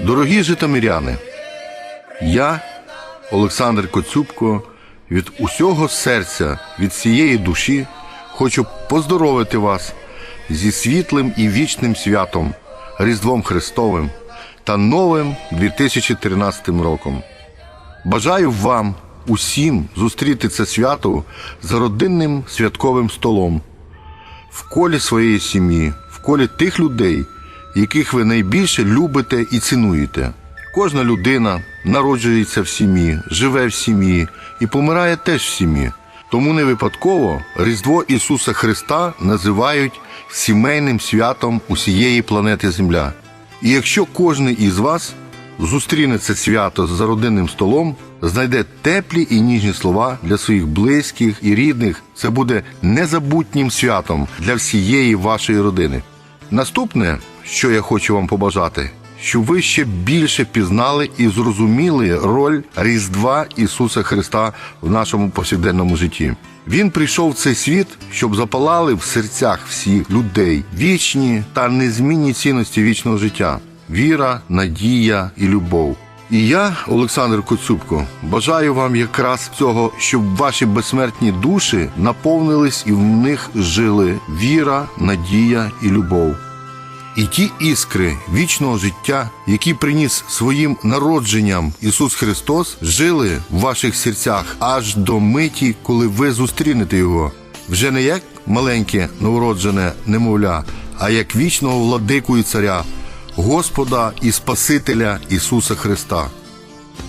Дорогі житомиряни, я, Олександр Коцюбко, від усього серця, від всієї душі хочу поздоровити вас зі світлим і вічним святом, Різдвом Христовим та новим 2013 роком. Бажаю вам усім зустріти це свято за родинним святковим столом, в колі своєї сім'ї, в колі тих людей, яких ви найбільше любите і цінуєте. Кожна людина народжується в сім'ї, живе в сім'ї і помирає теж в сім'ї. Тому не випадково Різдво Ісуса Христа називають сімейним святом усієї планети Земля. І якщо кожен із вас зустріне це свято за родинним столом, знайде теплі і ніжні слова для своїх близьких і рідних, це буде незабутнім святом для всієї вашої родини. Наступне, що я хочу вам побажати, щоб ви ще більше пізнали і зрозуміли роль Різдва Ісуса Христа в нашому повсякденному житті. Він прийшов в цей світ, щоб запалали в серцях всіх людей вічні та незмінні цінності вічного життя: віра, надія і любов. І я, Олександр Коцюбко, бажаю вам якраз цього, щоб ваші безсмертні душі наповнились і в них жили віра, надія і любов. І ті іскри вічного життя, які приніс своїм народженням Ісус Христос, жили в ваших серцях аж до миті, коли ви зустрінете Його. Вже не як маленьке новороджене немовля, а як вічного владику і царя, Господа і Спасителя Ісуса Христа.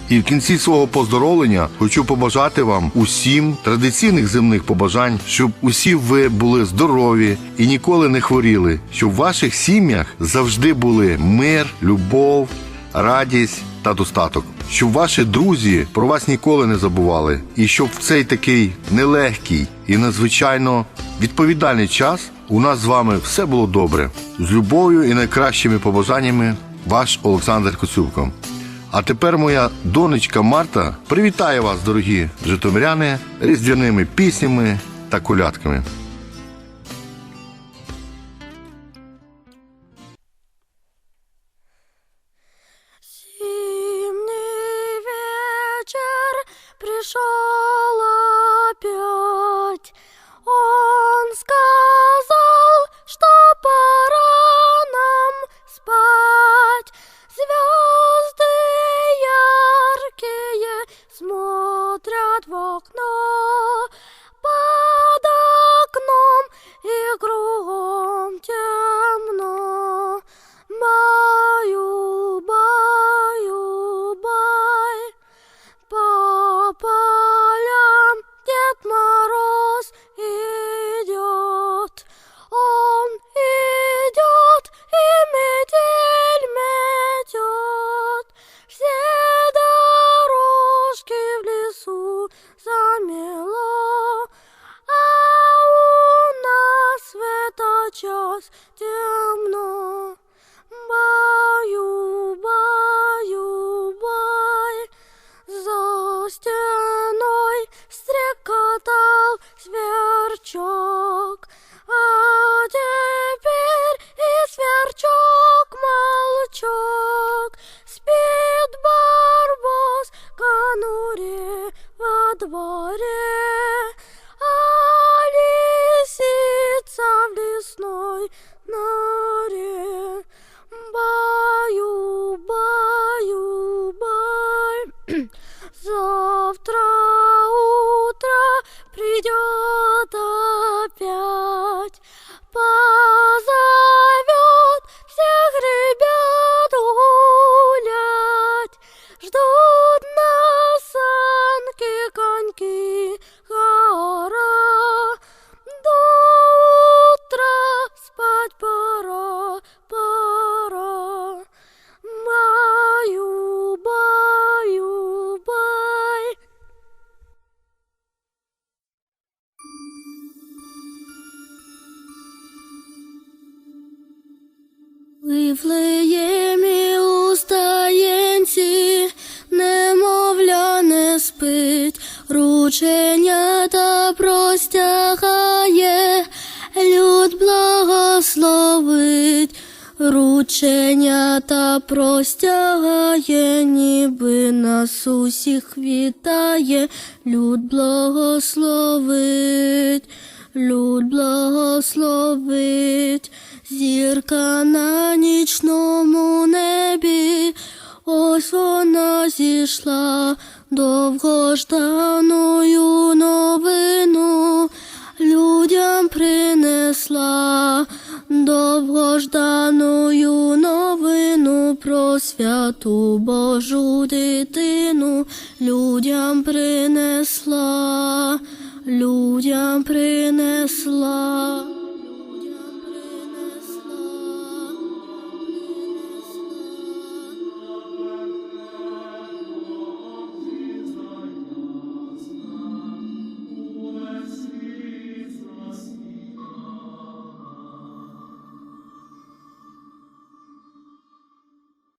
І в кінці свого поздоровлення хочу побажати вам усім традиційних земних побажань, щоб усі ви були здорові і ніколи не хворіли, щоб в ваших сім'ях завжди були мир, любов, радість та достаток. Щоб ваші друзі про вас ніколи не забували, і щоб в цей такий нелегкий і надзвичайно відповідальний час у нас з вами все було добре. З любов'ю і найкращими побажаннями, ваш Олександр Коцюбко. А тепер моя донечка Марта привітає вас, дорогі житомиряни, різдвяними піснями та колядками. Зимний вечер пришел норе. Баю, баю, бай. Завтра утро придет опять. Позовет всех ребят гулять. Ждут Вифлеємі у немовля не спить, рученята простягає, люд благо. рученята простягає, ніби нас усіх вітає, люд благословить, люд благословить, зірка на нічному небі, ось вона зійшла довгожданою новину. Людям принесла довгожданою новину про святу Божу дитину, людям принесла, людям принесла.